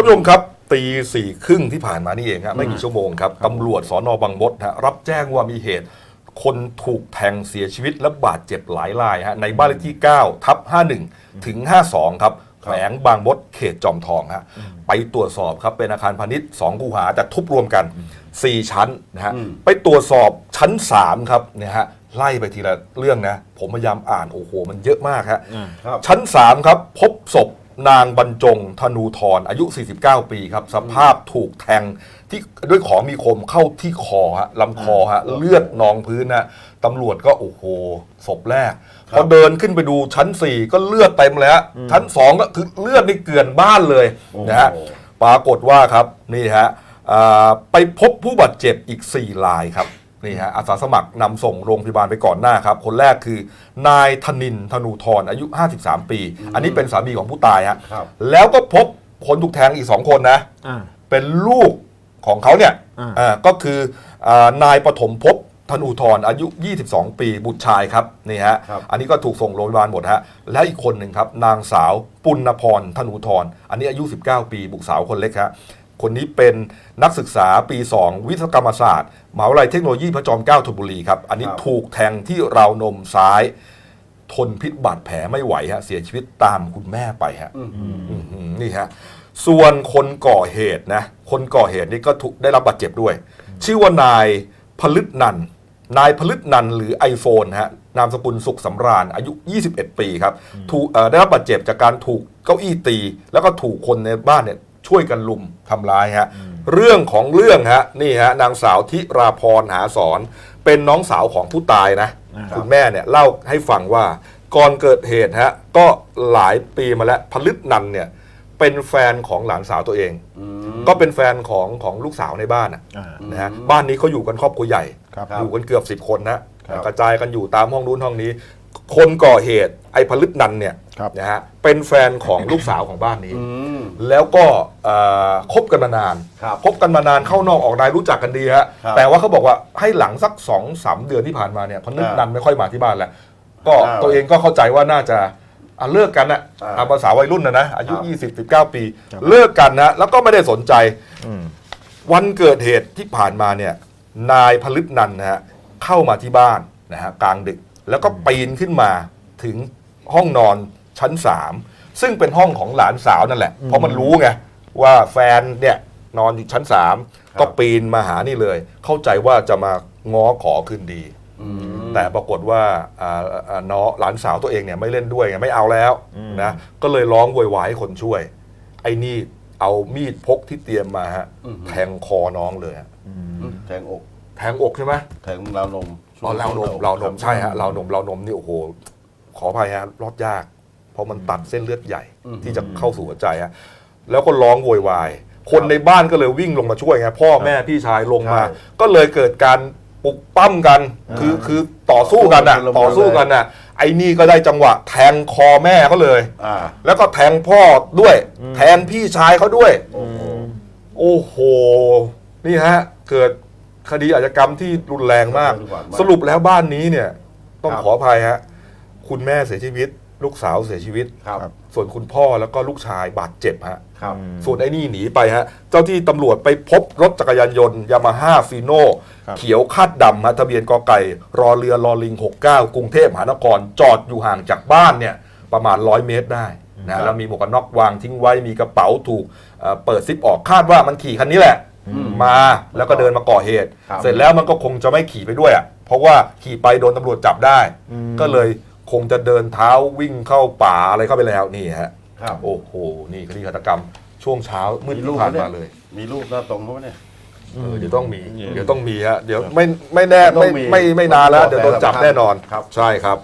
านผู้ชมครับตีสี่ครึ่งที่ผ่านมานี่เองครับไม่กี่ชั่วโมงครับตำรวจสอนอบางมดฮะรับแจ้งว่ามีเหตุ คนถูกแทงเสียชีวิตและบาดเจ็บหลายรายฮะในบ้านเลขที่ 9 ทับ 51 ถึง 52 ครับแขวงบางมดเขตจอมทองฮะไปตรวจสอบครับเป็นอาคารพาณิชย์ 2 คูหาแต่ทุบรวมกัน 4 ชั้นนะฮะไปตรวจสอบชั้น 3 ครับเนี่ยฮะไล่ไปทีละเรื่องนะ ผมพยายามอ่านโอ้โหมันเยอะมากฮะครับชั้น 3 ครับ พบศพ นางบรรจงธนูทรอายุ 49 ปีครับ สภาพถูกแทงที่ด้วยของมีคมเข้าที่คอฮะลำคอฮะเลือดนองพื้นนะตำรวจก็โอ้โหศพแรกพอเดินขึ้นไปดูชั้น 4 ก็เลือดเต็มเลยฮะชั้น 2 ก็คือเลือดนี่เกลื่อนบ้านเลยนะฮะโอ้โหปรากฏว่าครับนี่ฮะอ่าไปพบผู้บาดเจ็บอีก 4 รายครับ นี่ฮะอาสาสมัครนำส่งโรงพยาบาลไปก่อนหน้าครับ คนแรกคือนายธนินธนูทรอายุ 53 ปี อันนี้เป็นสามีของผู้ตายฮะครับแล้วก็พบคนถูกแทงอีก2คนนะ อ่า เป็นลูกของเขาเนี่ยอ่าอ่าก็คืออานายปฐมภพธนูทรอายุ 22 ปี บุตรชายครับนี่ฮะครับ อันนี้ก็ถูกส่งโรงพยาบาลหมดฮะและอีกคนหนึ่งครับ นางสาวปุณพรธนูทรอันนี้อายุ 19 ปีบุตรสาวคนเล็กฮะ คนนี้เป็นนักศึกษาปี 2 วิศวกรรมศาสตร์มหาวิทยาลัยเทคโนโลยีพระจอมเกล้าธนบุรีครับ อันนี้ครับ ถูกแทงที่ราวนมซ้าย ทนพิษบาดแผลไม่ไหวฮะเสียชีวิตตามคุณแม่ไปฮะ อื้อหือนี่ฮะ ส่วนคนก่อเหตุนะ คนก่อเหตุนี่ก็ถูกได้รับบาดเจ็บด้วย ชื่อว่านายพลึกนัน นายพลึกนันหรือไอโฟนฮะ นามสกุลสุขสำราญ อายุ 21 ปีครับ ถูกเอ่อได้รับบาดเจ็บจากการถูกเก้าอี้ตี แล้วก็ถูกคนในบ้านเนี่ย ช่วยกันลุมทำร้ายฮะเรื่องของเรื่องฮะนี่ฮะนางสาวทิราพรหาสอนเป็นน้องสาวของผู้ตายนะ คุณแม่เนี่ยเล่าให้ฟังว่าก่อนเกิดเหตุฮะก็หลายปีมาแล้วพลึกนันเนี่ยเป็นแฟนของหลานสาวตัวเอง ก็เป็นแฟนของของลูกสาวในบ้านอะอ่านะฮะบ้านนี้เขาอยู่กันครอบครัวใหญ่ครับอยู่กันเกือบสิบคนนะครับกระจายกันอยู่ตามห้องนู้นห้องนี้ คนก่อเหตุไอ้พลึกนันเนี่ย ครับนะฮะเป็นแฟนของลูกสาวของบ้านนี้อืมแล้วก็เอ่อคบกันมานานครับคบกันมานานเข้านอกออกในรู้จักกันดีฮะครับแต่ว่าเขาบอกว่าให้หลังสักสองสามเดือนที่ผ่านมาเนี่ยพอนึกอ่านันไม่ค่อยมาที่บ้านแล้วก็อ่าตัวเองก็เข้าใจว่าน่าจะอะเลิกกันนะอ่า ตามภาษาวัยรุ่นนะนะอายุครับ20 19 ปี เลิกกันนะแล้วก็ไม่ได้สนใจ อืม วันเกิดเหตุที่ผ่านมาเนี่ยนายพลึกนันนะฮะเข้ามาที่บ้านนะฮะกลางดึก แล้วก็ปีนขึ้นมาถึงห้องนอน ชั้นสามซึ่งเป็นห้องของหลานสาวนั่นแหละ เพราะมันรู้ไงว่าแฟนเนี่ยนอนอยู่ชั้นสามก็ปีนมาหานี่เลย เข้าใจว่าจะมาง้อขอคืนดีอืมแต่ปรากฏว่าอ่าอ่าน้องหลานสาวตัวเองเนี่ยไม่เล่นด้วยไงไม่เอาแล้วนะก็เลยร้องโวยวายให้คนช่วย ไอ้นี่เอามีดพกที่เตรียมมาฮะอือหือแทงคอน้องเลยฮะแทงอกแทงอกใช่ไหมแทงราวนมอ๋อราวนมราวนมใช่ฮะราวนมราวนมนี่โอ้โหขออภัยฮะรอดยากเพ ราะมันตัดเส้นเลือดใหญ่ที่จะเข้าสู่หัวใจฮะแล้วก็ร้องโวยวาย คนในบ้านก็เลยวิ่งลงมาช่วยไงพ่อแม่พี่ชายลงมา ก็เลยเกิดการปลุกปั้มกัน คือคือต่อสู้กันอะต่อสู้กันอะไอ้นี่ก็ได้จังหวะแทงคอแม่เขาเลยอ่าแล้วก็แทงพ่อด้วย แทงพี่ชายเขาด้วยโอ้โหโอ้โห นี่ฮะ เกิดคดีอาชญากรรมที่รุนแรงมากรุนแรงมากสรุปแล้วบ้านนี้เนี่ย ต้องครับขออภัยฮะ คุณแม่เสียชีวิต ลูกสาวเสียชีวิต ครับ ส่วนคุณพ่อแล้วก็ลูกชายบาดเจ็บฮะ ครับ ส่วนไอ้นี่หนีไปฮะ เจ้าที่ตำรวจไปพบรถจักรยานยนต์ยามาฮ่าฟีโนครับ เขียวคาดดำฮะทะเบียนกอไก่ รอเรือรอลิง 69 กรุงเทพมหานคร จอดอยู่ห่างจากบ้านเนี่ย ประมาณ 100 เมตรได้ครันะบแล้วมีหมวกกันน็อกวางทิ้งไว้ มีกระเป๋าถูกเอ่อเปิดซิปออกคาดว่ามันขี่คันนี้แหละ มาแล้วก็เดินมาก่อเหตุ ครับ เสร็จแล้วมันก็คงจะไม่ขี่ไปด้วยอะเพราะว่าขี่ไปโดนตำรวจจับได้ ก็เลย คงจะเดินเท้าวิ่งเข้าป่าอะไรเข้าไปแล้วนี่ฮะครับ โอ้โหนี่คดีฆาตกรรมช่วงเช้ามืดมีรูที่ปผ่านไหมมาเลยมีรูปหน้าตรงเขาไหมเนี่ย เออเดี๋ยวต้องมีอืมเดี๋ยวต้องมีฮะเดี๋ยวไม่ไม่แน่ต้ไม่องมีไม่ไม่นานแล้ว เดี๋ยวโดนจับแน่นอนครับใช่ครับ